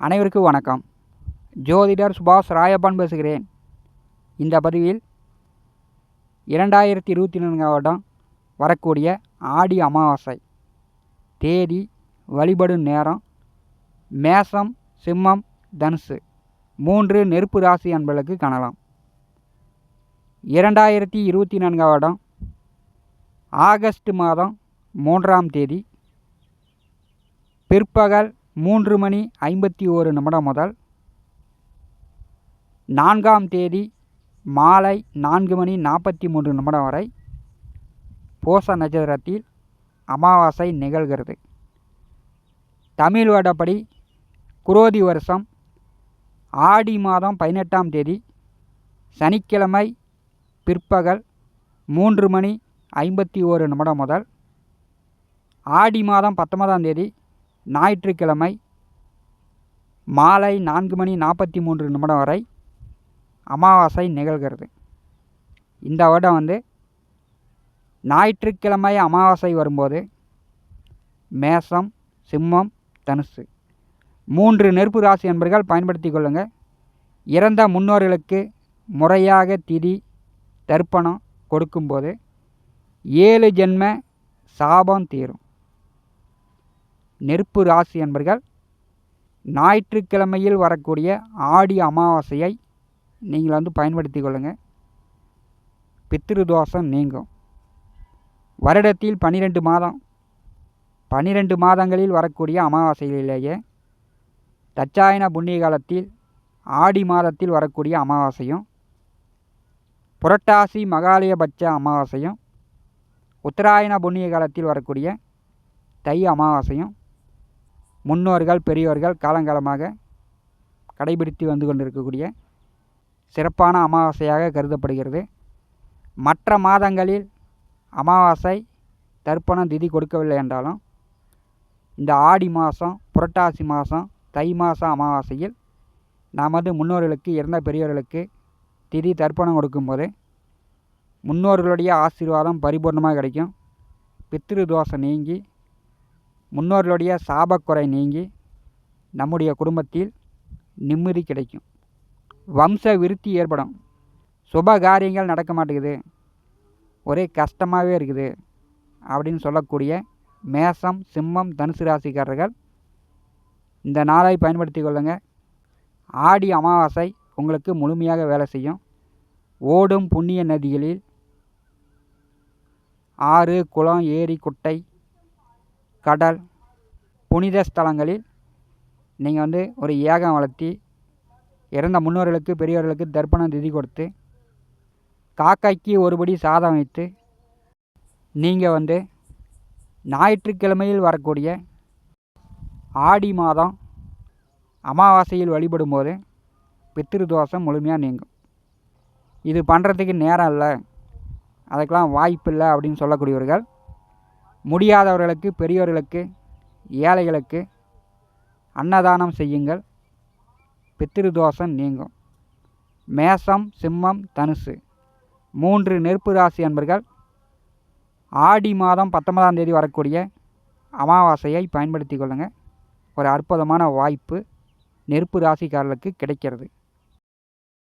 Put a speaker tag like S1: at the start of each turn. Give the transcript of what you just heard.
S1: அனைவருக்கும் வணக்கம். ஜோதிடர் சுபாஷ் ராயப்பன் பேசுகிறேன். இந்த பதிவில் இரண்டாயிரத்தி இருபத்தி நான்காம் வருடம் வரக்கூடிய ஆடி அமாவாசை. தேதி வழிபடும் நேரம் மேசம் சிம்மம் தனுசு. மூன்று நெருப்பு ராசி அன்பர்களுக்கு காணலாம். இரண்டாயிரத்தி இருபத்தி நான்காம் வருடம் ஆகஸ்ட் மாதம் மூன்றாம் தேதி. பிற்பகல் மூன்று மணி ஐம்பத்தி ஓரு நிமிடம் முதல் நான்காம் தேதி மாலை நான்கு மணி நாற்பத்தி மூன்று நிமிடம் வரை பூச நட்சத்திரத்தில் அமாவாசை நிகழ்கிறது. தமிழ் வருடப்படி குரோதி வருஷம் ஆடி மாதம் பதினெட்டாம் தேதி சனிக்கிழமை பிற்பகல் மூன்று மணி ஐம்பத்தி ஓரு நிமிடம் முதல் ஆடி மாதம் பத்தொன்பதாம் தேதி ஞாயிற்றுக்கிழமை மாலை நான்கு மணி நாற்பத்தி மூன்று நிமிடம் வரை அமாவாசை நிகழ்கிறது. இந்த வருடம் வந்து ஞாயிற்றுக்கிழமை அமாவாசை வரும்போது மேசம் சிம்மம் தனுசு மூன்று நெருப்பு ராசி என்பர்கள் பயன்படுத்தி கொள்ளுங்கள் இறந்த முன்னோர்களுக்கு முறையாக திதி தர்ப்பணம் கொடுக்கும்போது ஏழு ஜென்ம சாபம் தீரும். நெருப்பு ராசி என்பர்கள் ஞாயிற்றுக்கிழமையில் வரக்கூடிய ஆடி அமாவாசையை நீங்கள் வந்து பயன்படுத்தி கொள்ளுங்கள் பித்திருதோஷம் நீங்கும். வருடத்தில் பன்னிரெண்டு மாதம். பன்னிரெண்டு மாதங்களில் வரக்கூடிய அமாவாசைகளிலேயே தச்சாயன புண்ணிய காலத்தில் ஆடி மாதத்தில் வரக்கூடிய அமாவாசையும் புரட்டாசி மகாலயபட்ச அமாவாசையும் உத்தராயண புண்ணிய காலத்தில் வரக்கூடிய தை அமாவாசையும் முன்னோர்கள் பெரியோர்கள் காலங்காலமாக கடைபிடித்து வந்து கொண்டிருக்கக்கூடிய சிறப்பான அமாவாசையாக கருதப்படுகிறது. மற்ற மாதங்களில் அமாவாசை தர்ப்பணம் திதி கொடுக்கவில்லை என்றாலும் இந்த ஆடி மாதம் புரட்டாசி மாதம் தை மாதம் அமாவாசையில் நமது முன்னோர்களுக்கு இறந்த பெரியோர்களுக்கு திதி தர்ப்பணம் கொடுக்கும்போது முன்னோர்களுடைய ஆசீர்வாதம் பரிபூர்ணமாக கிடைக்கும். பித்திரு தோஷம் நீங்கி முன்னோர்களுடைய சாபக்குறை நீங்கி நம்முடைய குடும்பத்தில் நிம்மதி கிடைக்கும். வம்ச விருத்தி ஏற்படும். சுப காரியங்கள் நடக்க மாட்டேங்குது. ஒரே கஷ்டமாகவே இருக்குது. அப்படின்னு சொல்லக்கூடிய மேசம் சிம்மம் தனுசு ராசிக்காரர்கள் இந்த நாளை பயன்படுத்தி கொள்ளுங்கள் ஆடி அமாவாசை உங்களுக்கு முழுமையாக வேலை செய்யும். ஓடும் புண்ணிய நதிகளில் ஆறு குளம் ஏரி குட்டை கடல் புனித ஸ்தலங்களில் நீங்கள் வந்து ஒரு ஏகம் வளர்த்தி இறந்த முன்னோர்களுக்கு பெரியவர்களுக்கு தர்ப்பணம் திதி கொடுத்து காக்காய்க்கு ஒருபடி சாதம் வைத்து நீங்கள் வந்து ஞாயிற்றுக்கிழமையில் வரக்கூடிய ஆடி மாதம் அமாவாசையில் வழிபடும்போது பித்திரு தோஷம் முழுமையாக நீங்கும். இது பண்ணுறதுக்கு நேரம் இல்லை. அதுக்கெலாம் வாய்ப்பு இல்லை அப்படின்னு சொல்லக்கூடியவர்கள் முடியாதவர்களுக்கு பெரியவர்களுக்கு ஏழைகளுக்கு அன்னதானம் செய்யுங்கள். பித்திரு தோஷம் நீங்கும். மேசம் சிம்மம் தனுசு. மூன்று நெருப்பு ராசி அன்பர்கள் ஆடி மாதம் பத்தொன்பதாம் தேதி வரக்கூடிய அமாவாசையை பயன்படுத்தி கொள்ளுங்கள் ஒரு அற்புதமான வாய்ப்பு நெருப்பு ராசிக்காரர்களுக்கு கிடைக்கிறது.